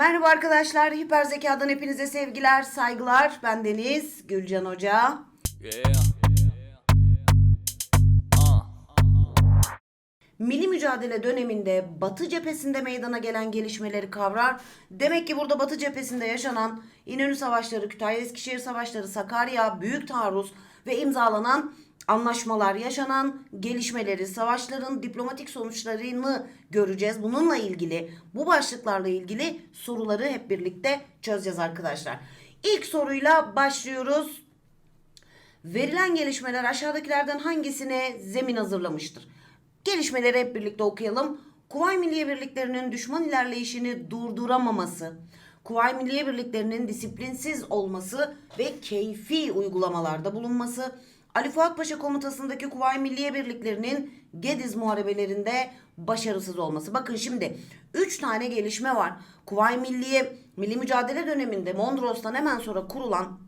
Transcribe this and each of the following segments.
Merhaba arkadaşlar, Hiper Zeka'dan hepinize sevgiler, saygılar. Ben Deniz, Gülcan Hoca. Milli mücadele döneminde Batı cephesinde meydana gelen gelişmeleri kavrar. Demek ki burada Batı cephesinde yaşanan İnönü Savaşları, Kütahya Eskişehir Savaşları, Sakarya, Büyük Taarruz ve imzalanan anlaşmalar, yaşanan gelişmeleri, savaşların diplomatik sonuçlarını göreceğiz. Bununla ilgili, bu başlıklarla ilgili soruları hep birlikte çözeceğiz arkadaşlar. İlk soruyla başlıyoruz. Verilen gelişmeler aşağıdakilerden hangisine zemin hazırlamıştır? Gelişmeleri hep birlikte okuyalım. Kuvay Milliye Birliklerinin düşman ilerleyişini durduramaması, Kuvay Milliye Birliklerinin disiplinsiz olması ve keyfi uygulamalarda bulunması, Ali Fuat Paşa komutasındaki Kuvay Milliye Birliklerinin Gediz muharebelerinde başarısız olması. Bakın şimdi 3 tane gelişme var. Kuvay Milliye Milli Mücadele döneminde Mondros'tan hemen sonra kurulan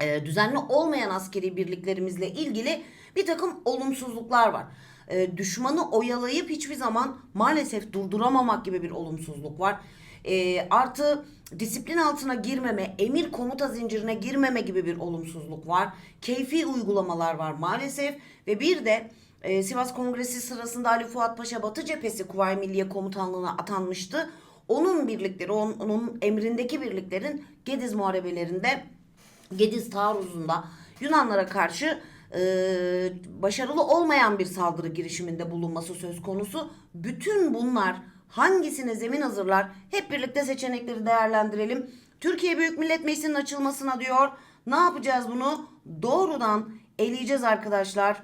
e, düzenli olmayan askeri birliklerimizle ilgili bir takım olumsuzluklar var. E, düşmanı oyalayıp hiçbir zaman maalesef durduramamak gibi bir olumsuzluk var. E, artı disiplin altına girmeme, emir komuta zincirine girmeme gibi bir olumsuzluk var. Keyfi uygulamalar var maalesef ve bir de e, Sivas Kongresi sırasında Ali Fuat Paşa Batı Cephesi Kuvayi Milliye Komutanlığı'na atanmıştı. Onun birlikleri, onun, onun emrindeki birliklerin Gediz muharebelerinde Gediz taarruzunda Yunanlara karşı e, başarılı olmayan bir saldırı girişiminde bulunması söz konusu. Bütün bunlar hangisine zemin hazırlar? Hep birlikte seçenekleri değerlendirelim. Türkiye Büyük Millet Meclisi'nin açılmasına diyor. Ne yapacağız bunu? Doğrudan eleyeceğiz arkadaşlar.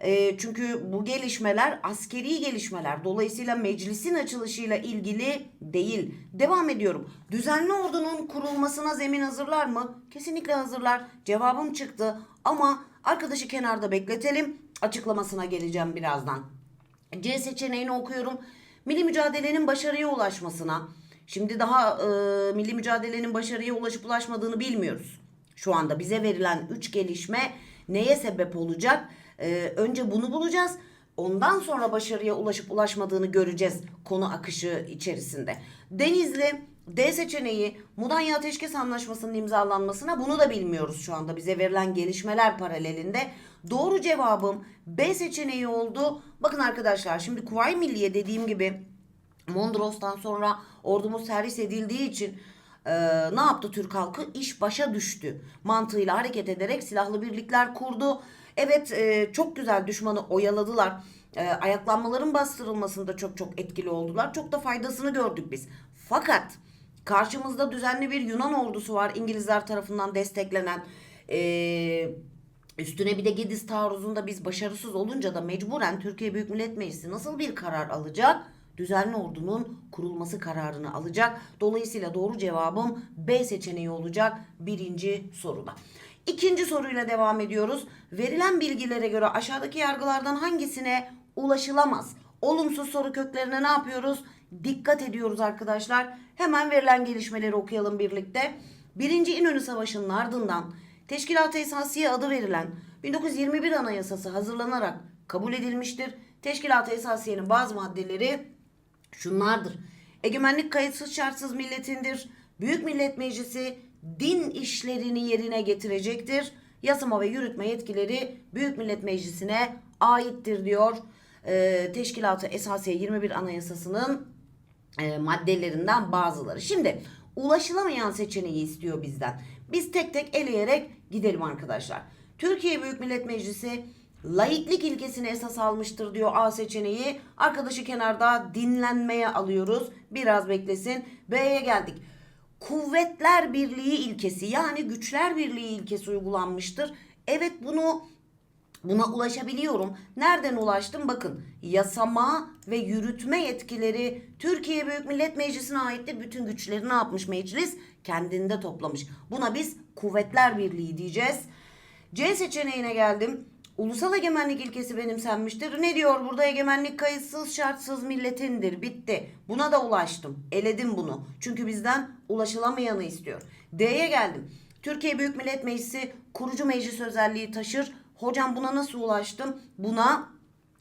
E, çünkü bu gelişmeler askeri gelişmeler. Dolayısıyla meclisin açılışıyla ilgili değil. Devam ediyorum. Düzenli ordunun kurulmasına zemin hazırlar mı? Kesinlikle hazırlar. Cevabım çıktı. Ama arkadaşı kenarda bekletelim. Açıklamasına geleceğim birazdan. C seçeneğini okuyorum. Milli mücadelenin başarıya ulaşmasına. Şimdi daha e, milli mücadelenin başarıya ulaşıp ulaşmadığını bilmiyoruz. Şu anda bize verilen 3 gelişme neye sebep olacak? Ee, önce bunu bulacağız. Ondan sonra başarıya ulaşıp ulaşmadığını göreceğiz konu akışı içerisinde. Denizli D seçeneği Mudanya Ateşkes Anlaşması'nın imzalanmasına bunu da bilmiyoruz şu anda bize verilen gelişmeler paralelinde. Doğru cevabım B seçeneği oldu. Bakın arkadaşlar şimdi Kuvayi Milliye dediğim gibi Mondros'tan sonra ordumuz servis edildiği için e, ne yaptı Türk halkı? İş başa düştü. Mantığıyla hareket ederek silahlı birlikler kurdu. Evet e, çok güzel düşmanı oyaladılar. E, ayaklanmaların bastırılmasında çok çok etkili oldular. Çok da faydasını gördük biz. Fakat karşımızda düzenli bir Yunan ordusu var. İngilizler tarafından desteklenen. E, üstüne bir de Gediz taarruzunda biz başarısız olunca da mecburen Türkiye Büyük Millet Meclisi nasıl bir karar alacak? düzenli ordunun kurulması kararını alacak. Dolayısıyla doğru cevabım B seçeneği olacak birinci soruda. İkinci soruyla devam ediyoruz. Verilen bilgilere göre aşağıdaki yargılardan hangisine ulaşılamaz? Olumsuz soru köklerine ne yapıyoruz? Dikkat ediyoruz arkadaşlar. Hemen verilen gelişmeleri okuyalım birlikte. Birinci İnönü Savaşı'nın ardından Teşkilat-ı Esasiye adı verilen 1921 Anayasası hazırlanarak kabul edilmiştir. Teşkilat-ı Esasiye'nin bazı maddeleri şunlardır. Egemenlik kayıtsız şartsız milletindir. Büyük Millet Meclisi din işlerini yerine getirecektir. Yasama ve yürütme yetkileri Büyük Millet Meclisi'ne aittir diyor. Teşkilatı Esasiye 21 Anayasası'nın e, maddelerinden bazıları. Şimdi ulaşılamayan seçeneği istiyor bizden. Biz tek tek eleyerek gidelim arkadaşlar. Türkiye Büyük Millet Meclisi laiklik ilkesini esas almıştır diyor A seçeneği. Arkadaşı kenarda dinlenmeye alıyoruz. Biraz beklesin. B'ye geldik. Kuvvetler Birliği ilkesi yani güçler birliği ilkesi uygulanmıştır. Evet bunu Buna ulaşabiliyorum. Nereden ulaştım? Bakın yasama ve yürütme yetkileri Türkiye Büyük Millet Meclisi'ne aittir. Bütün güçleri ne yapmış meclis? Kendinde toplamış. Buna biz Kuvvetler Birliği diyeceğiz. C seçeneğine geldim. Ulusal egemenlik ilkesi benimsenmiştir. Ne diyor burada? Egemenlik kayıtsız şartsız milletindir. Bitti. Buna da ulaştım. Eledim bunu. Çünkü bizden ulaşılamayanı istiyor. D'ye geldim. Türkiye Büyük Millet Meclisi kurucu meclis özelliği taşır. Hocam buna nasıl ulaştım? Buna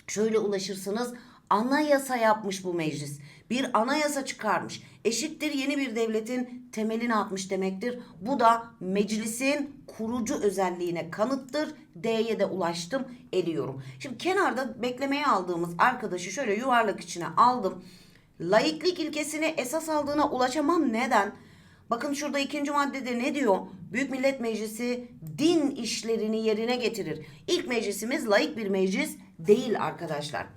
şöyle ulaşırsınız. Anayasa yapmış bu meclis. Bir anayasa çıkarmış. eşittir yeni bir devletin temelini atmış demektir. Bu da meclisin kurucu özelliğine kanıttır. D'ye de ulaştım eliyorum. Şimdi kenarda beklemeye aldığımız arkadaşı şöyle yuvarlak içine aldım. Laiklik ilkesini esas aldığına ulaşamam. Neden? Bakın şurada ikinci maddede ne diyor? Büyük Millet Meclisi din işlerini yerine getirir. İlk meclisimiz laik bir meclis değil arkadaşlar.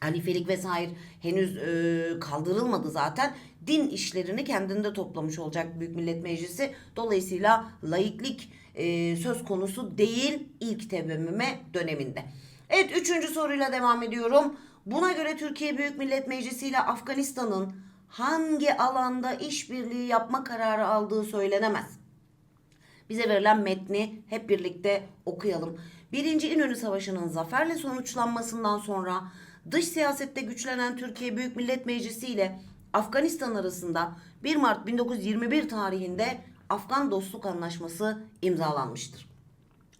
Halifelik vesaire henüz e, kaldırılmadı zaten. Din işlerini kendinde toplamış olacak Büyük Millet Meclisi. Dolayısıyla laiklik e, söz konusu değil ilk tevemmüme döneminde. Evet üçüncü soruyla devam ediyorum. Buna göre Türkiye Büyük Millet Meclisi ile Afganistan'ın hangi alanda işbirliği yapma kararı aldığı söylenemez. Bize verilen metni hep birlikte okuyalım. Birinci İnönü Savaşı'nın zaferle sonuçlanmasından sonra dış siyasette güçlenen Türkiye Büyük Millet Meclisi ile Afganistan arasında 1 Mart 1921 tarihinde Afgan Dostluk Anlaşması imzalanmıştır.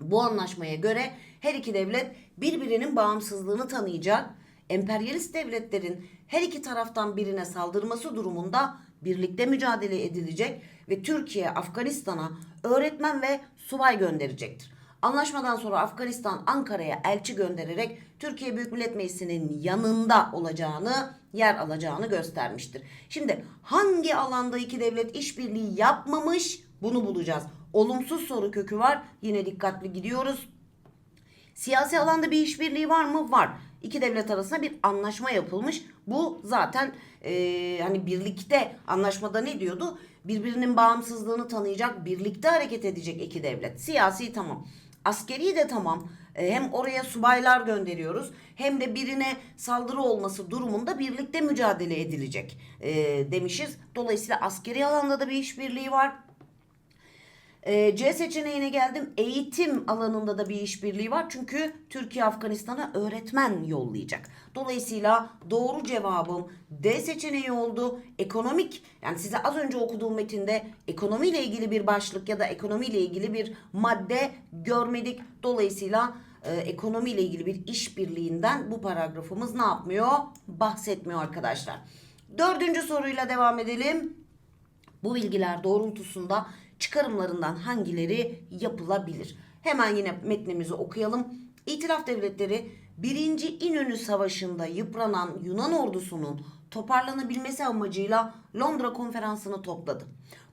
Bu anlaşmaya göre her iki devlet birbirinin bağımsızlığını tanıyacak, emperyalist devletlerin her iki taraftan birine saldırması durumunda birlikte mücadele edilecek ve Türkiye Afganistan'a öğretmen ve subay gönderecektir. Anlaşmadan sonra Afganistan Ankara'ya elçi göndererek Türkiye Büyük Millet Meclisi'nin yanında olacağını, yer alacağını göstermiştir. Şimdi hangi alanda iki devlet işbirliği yapmamış bunu bulacağız. Olumsuz soru kökü var. Yine dikkatli gidiyoruz. Siyasi alanda bir işbirliği var mı? Var. İki devlet arasında bir anlaşma yapılmış. Bu zaten e, hani birlikte anlaşmada ne diyordu? Birbirinin bağımsızlığını tanıyacak, birlikte hareket edecek iki devlet. Siyasi tamam. Askeri de tamam. E, hem oraya subaylar gönderiyoruz hem de birine saldırı olması durumunda birlikte mücadele edilecek e, demişiz. Dolayısıyla askeri alanda da bir işbirliği var. Ee, C seçeneğine geldim. Eğitim alanında da bir işbirliği var. Çünkü Türkiye Afganistan'a öğretmen yollayacak. Dolayısıyla doğru cevabım D seçeneği oldu. Ekonomik yani size az önce okuduğum metinde ekonomiyle ilgili bir başlık ya da ekonomiyle ilgili bir madde görmedik. Dolayısıyla e, ekonomiyle ilgili bir işbirliğinden bu paragrafımız ne yapmıyor? Bahsetmiyor arkadaşlar. Dördüncü soruyla devam edelim. Bu bilgiler doğrultusunda çıkarımlarından hangileri yapılabilir? Hemen yine metnimizi okuyalım. İtilaf devletleri 1. İnönü Savaşı'nda yıpranan Yunan ordusunun toparlanabilmesi amacıyla Londra konferansını topladı.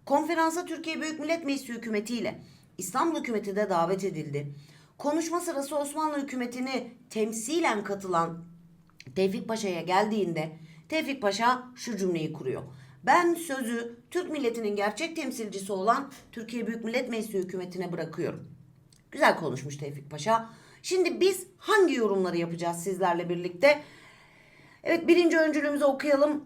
Konferansa Türkiye Büyük Millet Meclisi hükümeti ile İstanbul hükümeti de davet edildi. Konuşma sırası Osmanlı hükümetini temsilen katılan Tevfik Paşa'ya geldiğinde Tevfik Paşa şu cümleyi kuruyor. Ben sözü Türk milletinin gerçek temsilcisi olan Türkiye Büyük Millet Meclisi hükümetine bırakıyorum. Güzel konuşmuş Tevfik Paşa. Şimdi biz hangi yorumları yapacağız sizlerle birlikte? Evet birinci öncülümüzü okuyalım.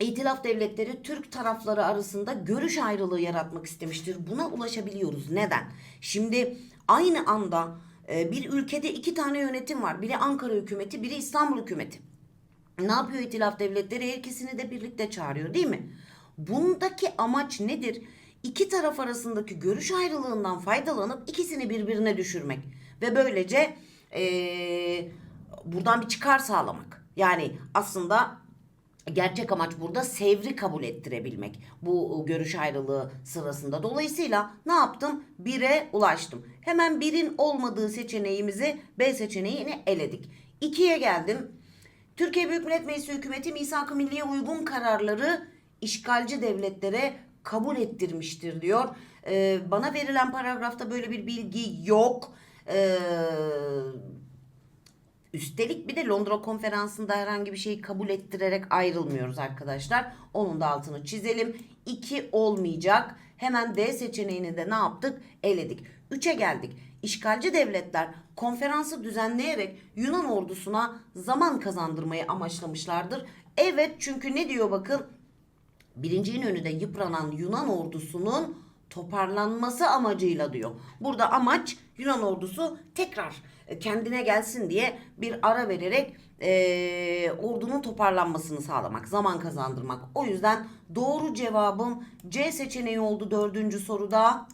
İtilaf devletleri Türk tarafları arasında görüş ayrılığı yaratmak istemiştir. Buna ulaşabiliyoruz. Neden? Şimdi aynı anda e, bir ülkede iki tane yönetim var. Biri Ankara hükümeti, biri İstanbul hükümeti. Ne yapıyor İtilaf devletleri? Her ikisini de birlikte çağırıyor değil mi? Bundaki amaç nedir? İki taraf arasındaki görüş ayrılığından faydalanıp ikisini birbirine düşürmek. Ve böylece ee, buradan bir çıkar sağlamak. Yani aslında gerçek amaç burada sevri kabul ettirebilmek bu görüş ayrılığı sırasında. Dolayısıyla ne yaptım? Bire ulaştım. Hemen birin olmadığı seçeneğimizi B seçeneğini eledik. İkiye geldim. Türkiye Büyük Millet Meclisi hükümeti misak-ı milliye uygun kararları işgalci devletlere kabul ettirmiştir diyor. Ee, bana verilen paragrafta böyle bir bilgi yok. Ee, üstelik bir de Londra konferansında herhangi bir şeyi kabul ettirerek ayrılmıyoruz arkadaşlar. Onun da altını çizelim. 2 olmayacak. Hemen D seçeneğini de ne yaptık? Eledik. 3'e geldik. İşgalci devletler konferansı düzenleyerek Yunan ordusuna zaman kazandırmayı amaçlamışlardır. Evet çünkü ne diyor bakın birinci İnönü'de yıpranan Yunan ordusunun toparlanması amacıyla diyor. Burada amaç Yunan ordusu tekrar kendine gelsin diye bir ara vererek e, ordunun toparlanmasını sağlamak, zaman kazandırmak. O yüzden doğru cevabım C seçeneği oldu dördüncü soruda.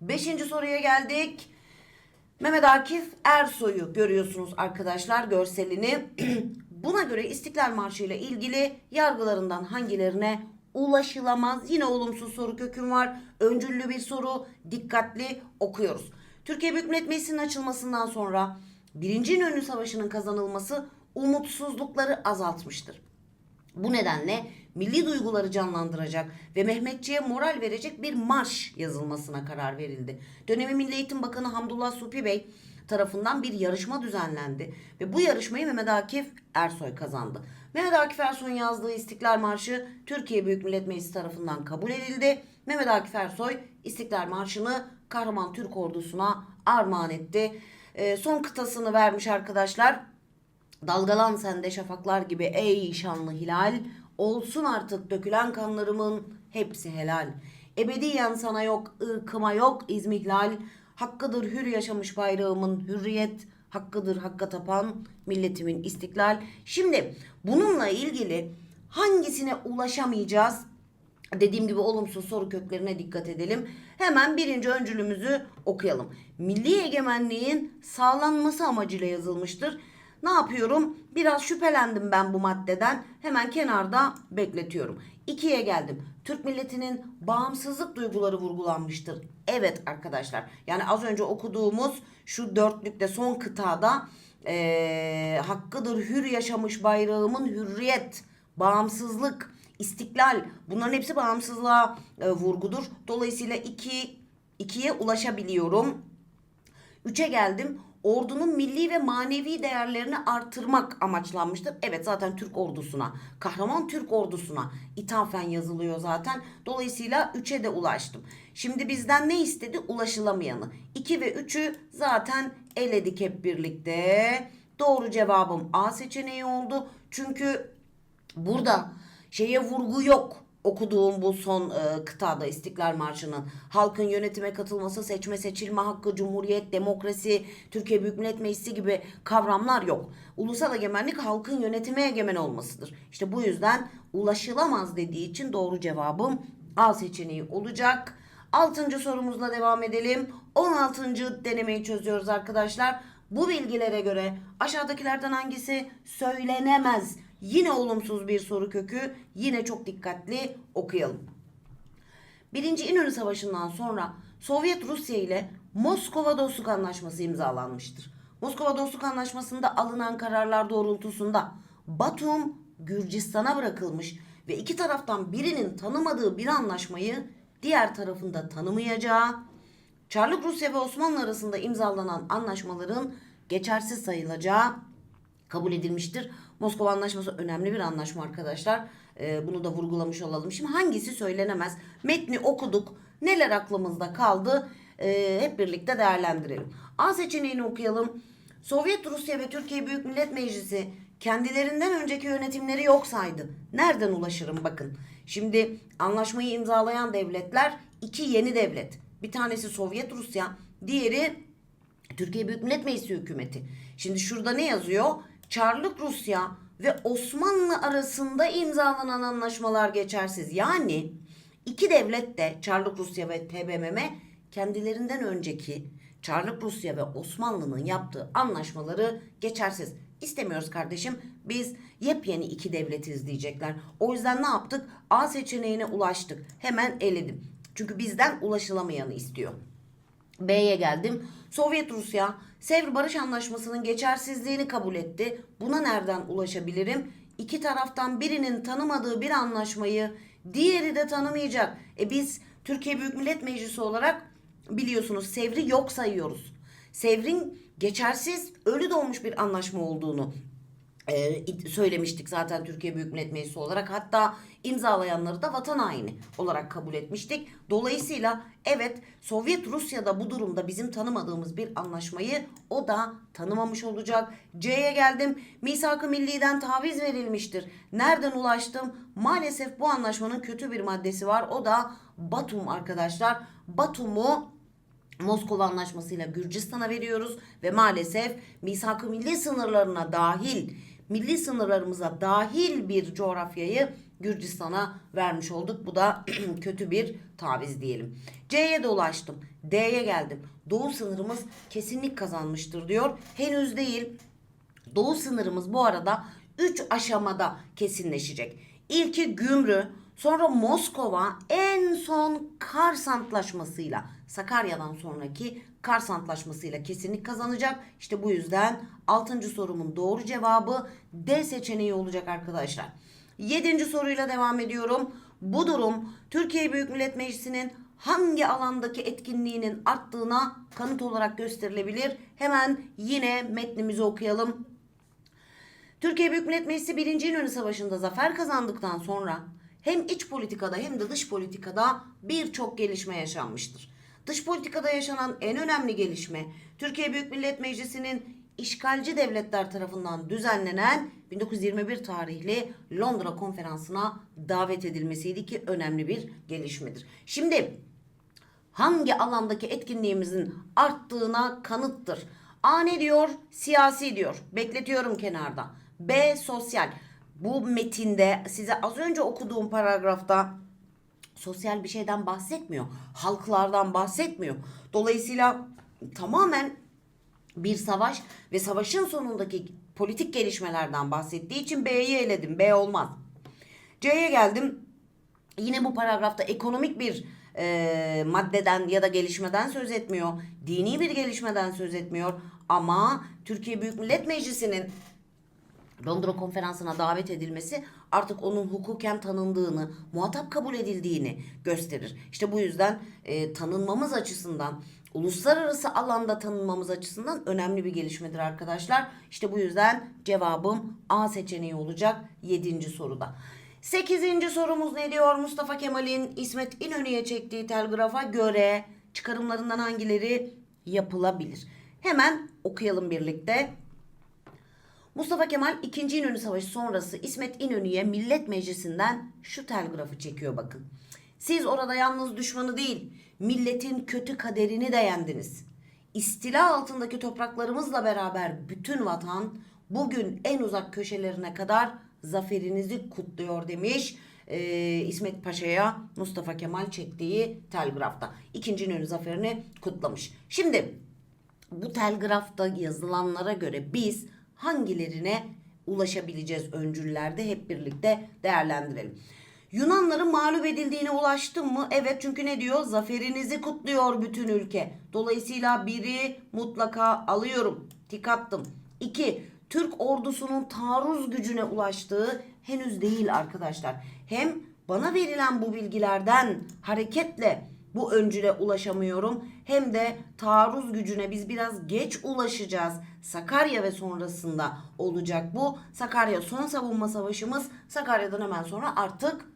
Beşinci soruya geldik. Mehmet Akif Ersoy'u görüyorsunuz arkadaşlar görselini. Buna göre İstiklal Marşı ile ilgili yargılarından hangilerine ulaşılamaz? Yine olumsuz soru köküm var. Öncüllü bir soru. Dikkatli okuyoruz. Türkiye Büyük Millet Meclisi'nin açılmasından sonra Birinci İnönü Savaşı'nın kazanılması umutsuzlukları azaltmıştır. Bu nedenle milli duyguları canlandıracak ve Mehmetçiğe moral verecek bir marş yazılmasına karar verildi. Dönemi Milli Eğitim Bakanı Hamdullah Supi Bey tarafından bir yarışma düzenlendi ve bu yarışmayı Mehmet Akif Ersoy kazandı. Mehmet Akif Ersoy'un yazdığı İstiklal Marşı Türkiye Büyük Millet Meclisi tarafından kabul edildi. Mehmet Akif Ersoy İstiklal Marşı'nı kahraman Türk ordusuna armağan etti. Ee, son kıtasını vermiş arkadaşlar. Dalgalan sende şafaklar gibi ey şanlı hilal. Olsun artık dökülen kanlarımın hepsi helal. Ebediyen sana yok, ırkıma yok izmihlal. Hakkıdır hür yaşamış bayrağımın hürriyet. Hakkıdır hakka tapan milletimin istiklal. Şimdi bununla ilgili hangisine ulaşamayacağız? Dediğim gibi olumsuz soru köklerine dikkat edelim. Hemen birinci öncülümüzü okuyalım. Milli egemenliğin sağlanması amacıyla yazılmıştır. Ne yapıyorum? Biraz şüphelendim ben bu maddeden. Hemen kenarda bekletiyorum. İkiye geldim. Türk milletinin bağımsızlık duyguları vurgulanmıştır. Evet arkadaşlar. Yani az önce okuduğumuz şu dörtlükte son kıtada eee, hakkıdır hür yaşamış bayrağımın hürriyet, bağımsızlık, istiklal bunların hepsi bağımsızlığa e, vurgudur. Dolayısıyla iki, ikiye ulaşabiliyorum. Üçe geldim. Ordunun milli ve manevi değerlerini artırmak amaçlanmıştır. Evet zaten Türk ordusuna, kahraman Türk ordusuna ithafen yazılıyor zaten. Dolayısıyla 3'e de ulaştım. Şimdi bizden ne istedi? Ulaşılamayanı. 2 ve 3'ü zaten eledik hep birlikte. Doğru cevabım A seçeneği oldu. Çünkü burada şeye vurgu yok okuduğum bu son e, kıtada İstiklal Marşı'nın halkın yönetime katılması, seçme seçilme hakkı, cumhuriyet, demokrasi, Türkiye Büyük Millet Meclisi gibi kavramlar yok. Ulusal egemenlik halkın yönetime egemen olmasıdır. İşte bu yüzden ulaşılamaz dediği için doğru cevabım A seçeneği olacak. Altıncı sorumuzla devam edelim. 16. denemeyi çözüyoruz arkadaşlar. Bu bilgilere göre aşağıdakilerden hangisi söylenemez? Yine olumsuz bir soru kökü. Yine çok dikkatli okuyalım. Birinci İnönü Savaşı'ndan sonra Sovyet Rusya ile Moskova Dostluk Anlaşması imzalanmıştır. Moskova Dostluk Anlaşması'nda alınan kararlar doğrultusunda Batum Gürcistan'a bırakılmış ve iki taraftan birinin tanımadığı bir anlaşmayı diğer tarafında tanımayacağı, Çarlık Rusya ve Osmanlı arasında imzalanan anlaşmaların geçersiz sayılacağı kabul edilmiştir. Moskova Anlaşması önemli bir anlaşma arkadaşlar. Ee, bunu da vurgulamış olalım. Şimdi hangisi söylenemez? Metni okuduk. Neler aklımızda kaldı? Ee, hep birlikte değerlendirelim. A seçeneğini okuyalım. Sovyet Rusya ve Türkiye Büyük Millet Meclisi kendilerinden önceki yönetimleri yok saydı. Nereden ulaşırım bakın. Şimdi anlaşmayı imzalayan devletler iki yeni devlet. Bir tanesi Sovyet Rusya, diğeri Türkiye Büyük Millet Meclisi hükümeti. Şimdi şurada ne yazıyor? Çarlık Rusya ve Osmanlı arasında imzalanan anlaşmalar geçersiz. Yani iki devlet de Çarlık Rusya ve TBMM kendilerinden önceki Çarlık Rusya ve Osmanlı'nın yaptığı anlaşmaları geçersiz. İstemiyoruz kardeşim. Biz yepyeni iki devletiz diyecekler. O yüzden ne yaptık? A seçeneğine ulaştık. Hemen eledim. Çünkü bizden ulaşılamayanı istiyor. B'ye geldim. Sovyet Rusya Sevr Barış Anlaşması'nın geçersizliğini kabul etti. Buna nereden ulaşabilirim? İki taraftan birinin tanımadığı bir anlaşmayı diğeri de tanımayacak. E biz Türkiye Büyük Millet Meclisi olarak biliyorsunuz Sevr'i yok sayıyoruz. Sevr'in geçersiz ölü doğmuş bir anlaşma olduğunu e, söylemiştik zaten Türkiye Büyük Millet Meclisi olarak. Hatta imzalayanları da vatan haini olarak kabul etmiştik. Dolayısıyla evet Sovyet Rusya'da bu durumda bizim tanımadığımız bir anlaşmayı o da tanımamış olacak. C'ye geldim. Misak-ı Milli'den taviz verilmiştir. Nereden ulaştım? Maalesef bu anlaşmanın kötü bir maddesi var. O da Batum arkadaşlar. Batum'u Moskova Anlaşması'yla Gürcistan'a veriyoruz ve maalesef misak-ı milli sınırlarına dahil, milli sınırlarımıza dahil bir coğrafyayı Gürcistan'a vermiş olduk. Bu da kötü bir taviz diyelim. C'ye de ulaştım. D'ye geldim. Doğu sınırımız kesinlik kazanmıştır diyor. Henüz değil. Doğu sınırımız bu arada 3 aşamada kesinleşecek. İlki Gümrü, sonra Moskova, en son Kars Antlaşması'yla Sakarya'dan sonraki Kars Antlaşması'yla kesinlik kazanacak. İşte bu yüzden 6. sorumun doğru cevabı D seçeneği olacak arkadaşlar. 7. soruyla devam ediyorum. Bu durum Türkiye Büyük Millet Meclisi'nin hangi alandaki etkinliğinin arttığına kanıt olarak gösterilebilir. Hemen yine metnimizi okuyalım. Türkiye Büyük Millet Meclisi 1. İnönü Savaşı'nda zafer kazandıktan sonra hem iç politikada hem de dış politikada birçok gelişme yaşanmıştır. Dış politikada yaşanan en önemli gelişme Türkiye Büyük Millet Meclisi'nin işgalci devletler tarafından düzenlenen 1921 tarihli Londra Konferansı'na davet edilmesiydi ki önemli bir gelişmedir. Şimdi hangi alandaki etkinliğimizin arttığına kanıttır. A ne diyor? Siyasi diyor. Bekletiyorum kenarda. B sosyal. Bu metinde size az önce okuduğum paragrafta sosyal bir şeyden bahsetmiyor. Halklardan bahsetmiyor. Dolayısıyla tamamen bir savaş ve savaşın sonundaki politik gelişmelerden bahsettiği için B'yi eledim. B olmaz. C'ye geldim. Yine bu paragrafta ekonomik bir e, maddeden ya da gelişmeden söz etmiyor. Dini bir gelişmeden söz etmiyor. Ama Türkiye Büyük Millet Meclisi'nin Londra konferansına davet edilmesi artık onun hukuken tanındığını, muhatap kabul edildiğini gösterir. İşte bu yüzden e, tanınmamız açısından, uluslararası alanda tanınmamız açısından önemli bir gelişmedir arkadaşlar. İşte bu yüzden cevabım A seçeneği olacak 7. soruda. 8. sorumuz ne diyor? Mustafa Kemal'in İsmet İnönü'ye çektiği telgrafa göre çıkarımlarından hangileri yapılabilir? Hemen okuyalım birlikte. Mustafa Kemal 2. İnönü Savaşı sonrası İsmet İnönü'ye Millet Meclisi'nden şu telgrafı çekiyor bakın. Siz orada yalnız düşmanı değil, milletin kötü kaderini de yendiniz. İstila altındaki topraklarımızla beraber bütün vatan bugün en uzak köşelerine kadar zaferinizi kutluyor demiş. Ee, İsmet Paşa'ya Mustafa Kemal çektiği telgrafta. İkinci İnönü zaferini kutlamış. Şimdi bu telgrafta yazılanlara göre biz hangilerine ulaşabileceğiz öncüllerde hep birlikte değerlendirelim. Yunanların mağlup edildiğine ulaştım mı? Evet çünkü ne diyor? Zaferinizi kutluyor bütün ülke. Dolayısıyla biri mutlaka alıyorum. Tik attım. İki, Türk ordusunun taarruz gücüne ulaştığı henüz değil arkadaşlar. Hem bana verilen bu bilgilerden hareketle bu öncüle ulaşamıyorum. Hem de taarruz gücüne biz biraz geç ulaşacağız. Sakarya ve sonrasında olacak bu. Sakarya son savunma savaşımız. Sakarya'dan hemen sonra artık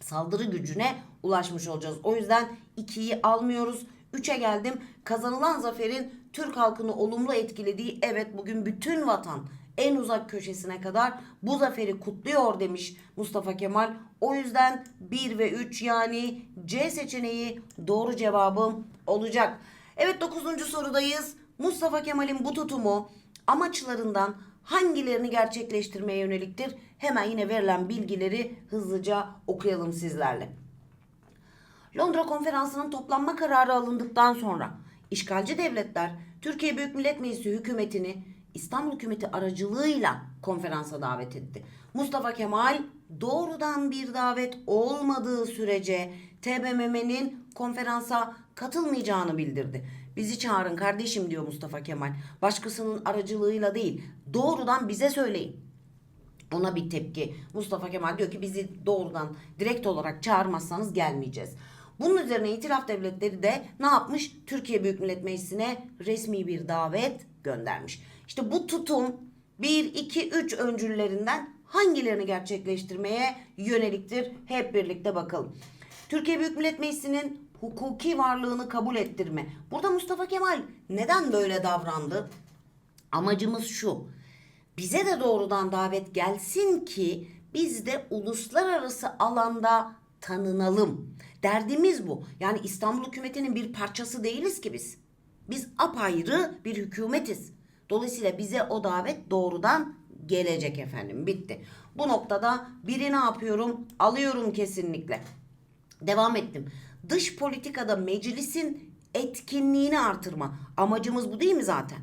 saldırı gücüne ulaşmış olacağız. O yüzden 2'yi almıyoruz. 3'e geldim. Kazanılan zaferin Türk halkını olumlu etkilediği evet bugün bütün vatan en uzak köşesine kadar bu zaferi kutluyor demiş Mustafa Kemal. O yüzden 1 ve 3 yani C seçeneği doğru cevabım olacak. Evet 9. sorudayız. Mustafa Kemal'in bu tutumu amaçlarından hangilerini gerçekleştirmeye yöneliktir? Hemen yine verilen bilgileri hızlıca okuyalım sizlerle. Londra Konferansı'nın toplanma kararı alındıktan sonra işgalci devletler Türkiye Büyük Millet Meclisi hükümetini İstanbul hükümeti aracılığıyla konferansa davet etti. Mustafa Kemal doğrudan bir davet olmadığı sürece TBMM'nin konferansa katılmayacağını bildirdi. Bizi çağırın kardeşim diyor Mustafa Kemal. Başkasının aracılığıyla değil doğrudan bize söyleyin. Ona bir tepki. Mustafa Kemal diyor ki bizi doğrudan direkt olarak çağırmazsanız gelmeyeceğiz. Bunun üzerine itilaf devletleri de ne yapmış? Türkiye Büyük Millet Meclisi'ne resmi bir davet göndermiş. İşte bu tutum 1, 2, 3 öncüllerinden hangilerini gerçekleştirmeye yöneliktir? Hep birlikte bakalım. Türkiye Büyük Millet Meclisi'nin hukuki varlığını kabul ettirme. Burada Mustafa Kemal neden böyle davrandı? Amacımız şu. Bize de doğrudan davet gelsin ki biz de uluslararası alanda tanınalım. Derdimiz bu. Yani İstanbul hükümetinin bir parçası değiliz ki biz. Biz apayrı bir hükümetiz. Dolayısıyla bize o davet doğrudan gelecek efendim. Bitti. Bu noktada biri ne yapıyorum? Alıyorum kesinlikle. Devam ettim. Dış politikada meclisin etkinliğini artırma. Amacımız bu değil mi zaten?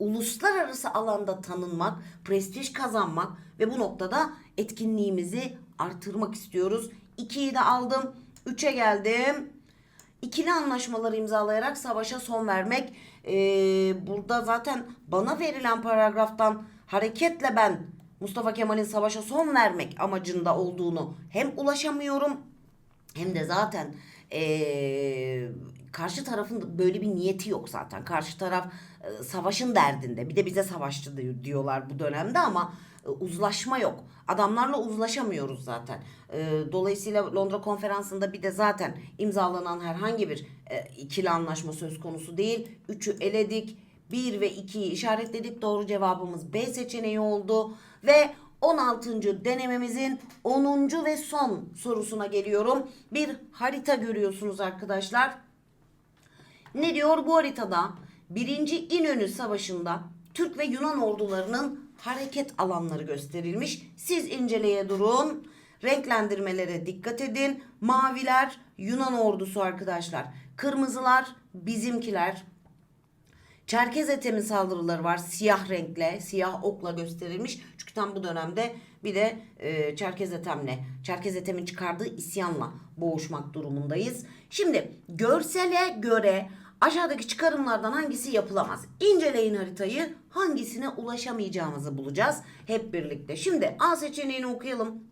uluslararası alanda tanınmak, prestij kazanmak ve bu noktada etkinliğimizi artırmak istiyoruz. 2'yi de aldım. 3'e geldim. İkili anlaşmaları imzalayarak savaşa son vermek. Ee, burada zaten bana verilen paragraftan hareketle ben Mustafa Kemal'in savaşa son vermek amacında olduğunu hem ulaşamıyorum hem de zaten eee, karşı tarafın böyle bir niyeti yok zaten. Karşı taraf e, savaşın derdinde. Bir de bize savaşçı di- diyorlar bu dönemde ama e, uzlaşma yok. Adamlarla uzlaşamıyoruz zaten. E, dolayısıyla Londra konferansında bir de zaten imzalanan herhangi bir e, ikili anlaşma söz konusu değil. Üçü eledik. 1 ve 2'yi işaretledik. Doğru cevabımız B seçeneği oldu. Ve 16. denememizin 10. ve son sorusuna geliyorum. Bir harita görüyorsunuz arkadaşlar. Ne diyor bu haritada? Birinci İnönü Savaşı'nda Türk ve Yunan ordularının hareket alanları gösterilmiş. Siz inceleye durun. Renklendirmelere dikkat edin. Maviler Yunan ordusu arkadaşlar. Kırmızılar bizimkiler. Çerkez etemi saldırıları var. Siyah renkle, siyah okla gösterilmiş. Çünkü tam bu dönemde bir de e, Çerkez etemle, Çerkez etemin çıkardığı isyanla boğuşmak durumundayız. Şimdi görsele göre aşağıdaki çıkarımlardan hangisi yapılamaz? İnceleyin haritayı. Hangisine ulaşamayacağımızı bulacağız hep birlikte. Şimdi A seçeneğini okuyalım.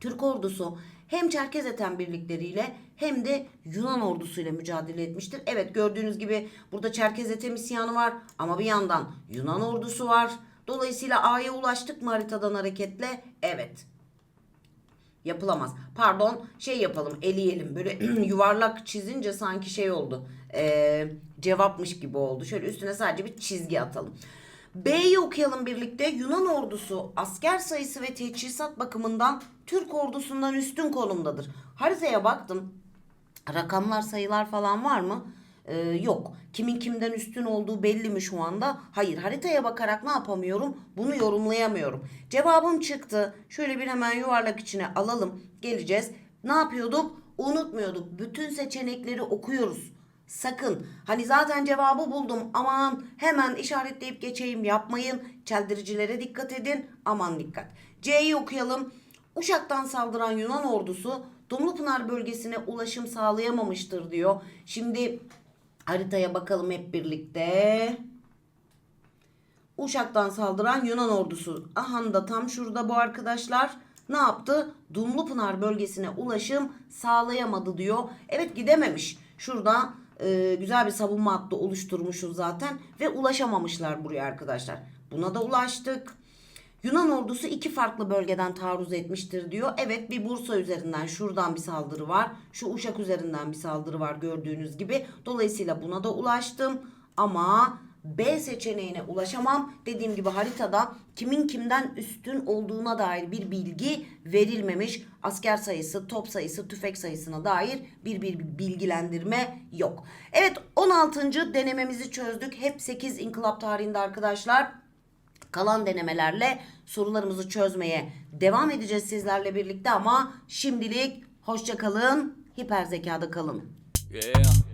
Türk ordusu hem Çerkez Eten birlikleriyle hem de Yunan ordusuyla mücadele etmiştir. Evet gördüğünüz gibi burada Çerkez Etem isyanı var ama bir yandan Yunan ordusu var. Dolayısıyla A'ya ulaştık mı haritadan hareketle? Evet. Yapılamaz. Pardon şey yapalım eleyelim. Böyle yuvarlak çizince sanki şey oldu. Ee, cevapmış gibi oldu. Şöyle üstüne sadece bir çizgi atalım. B'yi okuyalım birlikte. Yunan ordusu asker sayısı ve teçhizat bakımından Türk ordusundan üstün konumdadır. Haritaya baktım. Rakamlar sayılar falan var mı? Ee, yok. Kimin kimden üstün olduğu belli mi şu anda? Hayır. Haritaya bakarak ne yapamıyorum? Bunu yorumlayamıyorum. Cevabım çıktı. Şöyle bir hemen yuvarlak içine alalım. Geleceğiz. Ne yapıyorduk? Unutmuyorduk. Bütün seçenekleri okuyoruz. Sakın. Hani zaten cevabı buldum. Aman hemen işaretleyip geçeyim yapmayın. Çeldiricilere dikkat edin. Aman dikkat. C'yi okuyalım. Uşak'tan saldıran Yunan ordusu Dumlupınar bölgesine ulaşım sağlayamamıştır diyor. Şimdi haritaya bakalım hep birlikte. Uşak'tan saldıran Yunan ordusu. Aha da tam şurada bu arkadaşlar. Ne yaptı? Dumlupınar bölgesine ulaşım sağlayamadı diyor. Evet gidememiş. Şurada e, güzel bir savunma hattı oluşturmuşuz zaten. Ve ulaşamamışlar buraya arkadaşlar. Buna da ulaştık. Yunan ordusu iki farklı bölgeden taarruz etmiştir diyor. Evet bir Bursa üzerinden şuradan bir saldırı var. Şu Uşak üzerinden bir saldırı var gördüğünüz gibi. Dolayısıyla buna da ulaştım. Ama B seçeneğine ulaşamam. Dediğim gibi haritada kimin kimden üstün olduğuna dair bir bilgi verilmemiş. Asker sayısı, top sayısı, tüfek sayısına dair bir, bir bilgilendirme yok. Evet 16. denememizi çözdük. Hep 8 inkılap tarihinde arkadaşlar. Kalan denemelerle sorularımızı çözmeye devam edeceğiz sizlerle birlikte ama şimdilik hoşça kalın, hiper zekada kalın. Yeah.